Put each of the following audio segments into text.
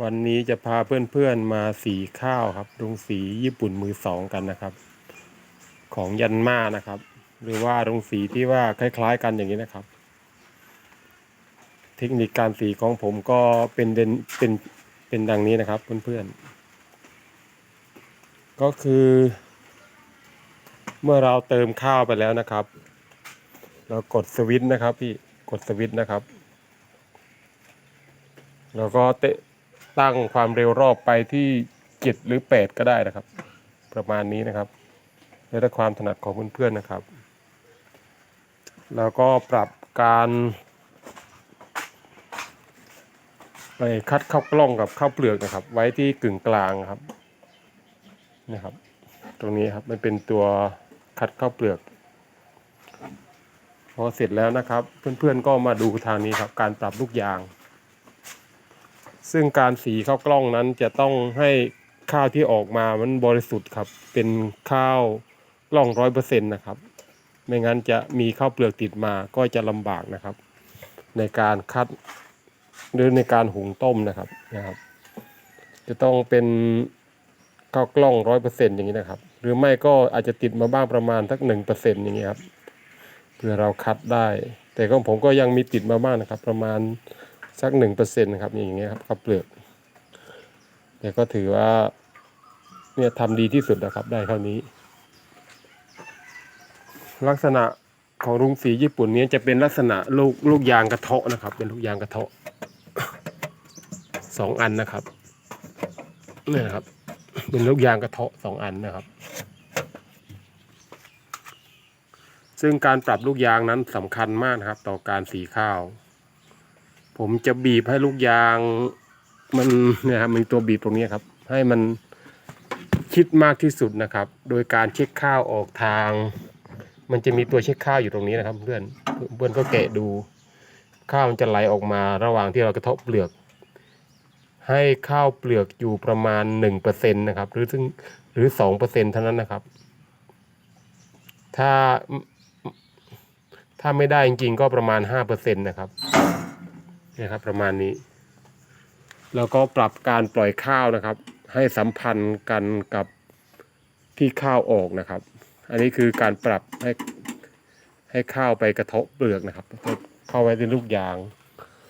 วันนี้จะพาเพื่อนๆมาสีข้าวครับโรงสีญี่ปุ่นมือสองกันนะครับ ของยันมานะครับ หรือว่าโรงสีที่ว่าคล้ายๆ กันอย่างนี้นะครับ เทคนิคการสีของผมก็เป็นเดนเป็นเป็นดังนี้นะครับเพื่อนๆก็คือ เมื่อเราเติมข้าวไปแล้วนะครับ เรากดสวิตช์นะครับพี่กดสวิตช์นะครับ แล้วก็เตะ ตั้งความเร็วรอบไปที่เจ็ดหรือแปดก็ได้นะครับ ประมาณนี้นะครับ แล้วแต่ความถนัดของเพื่อนๆนะครับ แล้วก็ปรับการไปคัดเข้ากล้องกับข้าวเปลือกนะครับ ไว้ที่กึ่งกลางครับนะครับ ตรงนี้ครับมันเป็นตัวคัดข้าวเปลือก พอเสร็จแล้วนะครับ เพื่อนๆก็มาดูทางนี้ครับ การปรับลูกยาง ซึ่งการสีข้าวกล้องนั้นจะต้องให้ข้าวที่ออกมามันบริสุทธิ์ครับ เป็นข้าวกล้องร้อยเปอร์เซ็นต์นะครับ ไม่งั้นจะมีข้าวเปลือกติดมาก็จะลำบากนะครับ ในการคัดหรือในการหุงต้มนะครับนะครับ จะต้องเป็นข้าวกล้องร้อยเปอร์เซ็นต์อย่างนี้นะครับ หรือไม่ก็อาจจะติดมาบ้างประมาณสักหนึ่งเปอร์เซ็นต์อย่างนี้ครับเพื่อเราคัดได้ แต่ของผมก็ยังมีติดมาบ้างนะครับ ประมาณ สักหนึ่งเปอร์เซ็นต์ครับอย่างเงี้ยครับข้าวเปลือกแต่ก็ถือว่าเนี่ยทำดีที่สุดนะครับได้เท่านี้ ลักษณะของรุงสีญี่ปุ่นเนี้จะเป็นลักษณะลูกลูกยางกระเทาะนะครับ เป็นลูกยางกระเทาะสองอันนะครับเนี่ยนะครับ เป็นลูกยางกระเทาะสองอันนะครับ ซึ่งการปรับลูกยางนั้นสำคัญมากนะครับ ต่อการสีข้าว ผมจะบีบให้ลูกยางมันนี่ยครับมีตัวบีบตรงนี้ครับ ให้มันคิดมากที่สุดนะครับ โดยการเช็คข้าวออกทาง มันจะมีตัวเช็คข้าวอยู่ตรงนี้นะครับ เพื่อนเพื่อนก็แกะดูข้าวมันจะไหลออกมาระหว่างที่เรากระทาะเปลือก ให้ข้าวเปลือกอยู่ประมาณหนึ่งเปอร์เซ็นต์นะครับหรือซึ่งหรือสองเปอร์เซ็นต์เท่านั้นนะครับ ถ้าถ้าไม่ได้จริงๆก็ประมาณห้าเปอร์เซ็นต์นะครับ นี่ครับประมาณนี้ แล้วก็ปรับการปล่อยข้าวนะครับ ให้สัมพันธ์กันกับที่ข้าวออกนะครับ อันนี้คือการปรับให้ให้ข้าวไปกระทาะเปลือกนะครับเข้าไว้ในลูกยาง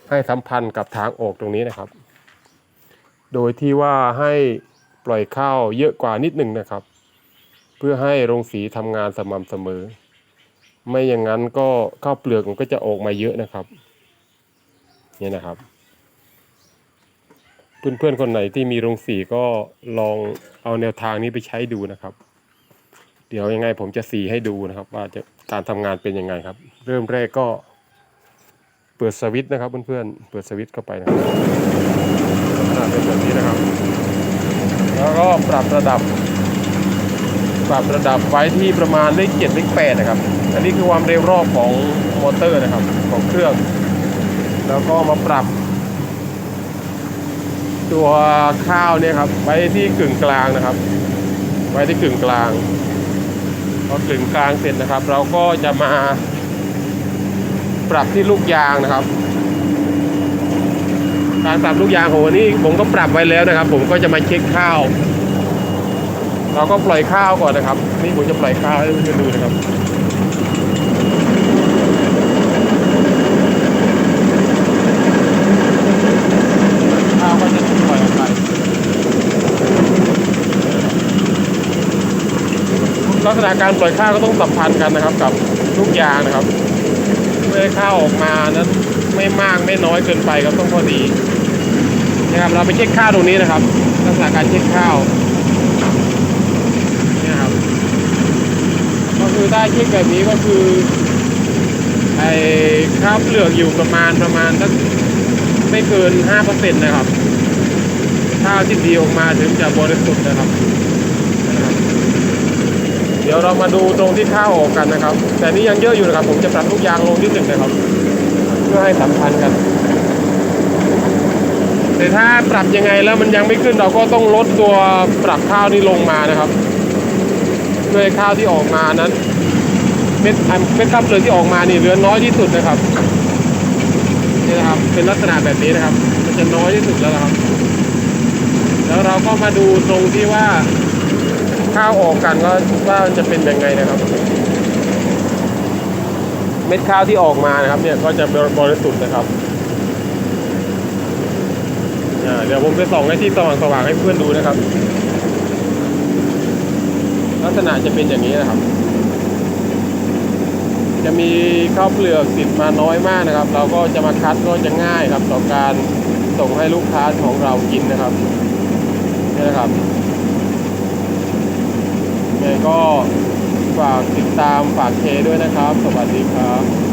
ให้สัมพันธ์กับทางออกตรงนี้นะครับ โดยที่ว่าให้ปล่อยข้าวเยอะกว่านิดหนึ่งนะครับ เพื่อให้โรงสีทำงานสม่ำเสมอ ไม่อย่างนั้นก็ข้าวเปลือกมันก็จะออกมาเยอะนะครับ นี่นะครับ เพื่อนๆคนไหนที่มีโรงสีก็ลองเอาแนวทางนี้ไปใช้ดูนะครับ เดี๋ยวยังไงผมจะสีให้ดูนะครับ ว่าจะการทำงานเป็นยังไงครับ เริ่มแรกก็เปิดสวิตช์นะครับเพื่อนๆเปิดสวิตช์เข้าไปนะครับอ่าเป็นแบบนี้นะครับ แล้วก็ปรับระดับ ปรับระดับไว้ที่ประมาณเลขเจ็ดเลขแปดนะครับ อันนี้คือความเร็วรอบของมอเตอร์นะครับของเครื่อง แล้วก็มาปรับตัวข้าวเนี่ยครับไว้ที่กึ่งกลางนะครับ ไว้ที่กึ่งกลางพอกึ่งกลางเสร็จนะครับ เราก็จะมาปรับที่ลูกยางนะครับ การปรับลูกยางของวันนี้ผมก็ปรับไว้แล้วนะครับ ผมก็จะมาเช็คข้าว เราก็ปล่อยข้าวก่อนนะครับ นี่ผมจะปล่อยข้าวให้เพื่อนดูนะครับ ข้าวก็จะถูกปล่อยออกไป ลักษณะการปล่อยข้าวก็ต้องสัมพันธ์กันนะครับ กับลูกยางนะครับเพื่อให้ข้าวออกมานั้นไม่มากไม่น้อยเกินไปครับต้องพอดีนะครับเราไปเช็คข้าวตรงนี้นะครับ ลักษณะการเช็คข้าวนี่ครับก็คือถ้เช็คแบบนี้ก็คือไอ้ข้าวเปลือกอยู่ประมาณประมาณสักไม่เกิน5%นะครับข้าวที่ดีออกมาถึงจะบริสุทธิ์นะครับ เดี๋ยวเรามาดูตรงที่ข้าวออกกันนะครับ แต่นี่ยังเยอะอยู่นะครับ ผมจะปรับลูกยางลงนิดหนึ่งนะครับ เพื่อให้สัมพันธ์กัน แต่ถ้าปรับยังไงแล้วมันยังไม่ขึ้นเราก็ต้องลดตัวปรับข้าวนี้ลงมานะครับเพื่อข้าวที่ออกมานั้นเม็ดเม็ดข้าวเปลือกที่ออกมานี่เหลือน้อยที่สุดนะครับนี่นะครับ เป็นลักษณะแบบนี้นะครับ มันจะน้อยที่สุดแล้วครับ แล้วเราก็มาดูตรงที่ว่า ข้าวออกกันว่าว่ามันจะเป็นยังไงนะครับ เม็ดข้าวที่ออกมานะครับ เนี่ยก็จะบริสุทธิ์นะครับเดี๋ยวผมจะส่องให้ที่สว่างๆให้เพื่อนดูนะครับ ลักษณะจะเป็นอย่างนี้นะครับ จะมีข้าวเปลือกติดมาน้อยมากนะครับ เราก็จะมาคัดก็จะง่ายครับ ต่อการส่งให้ลูกค้าของเรากินนะครับนี่นะครับ ยังไงก็ฝากติดตามฝากเคด้วยนะครับ สวัสดีครับ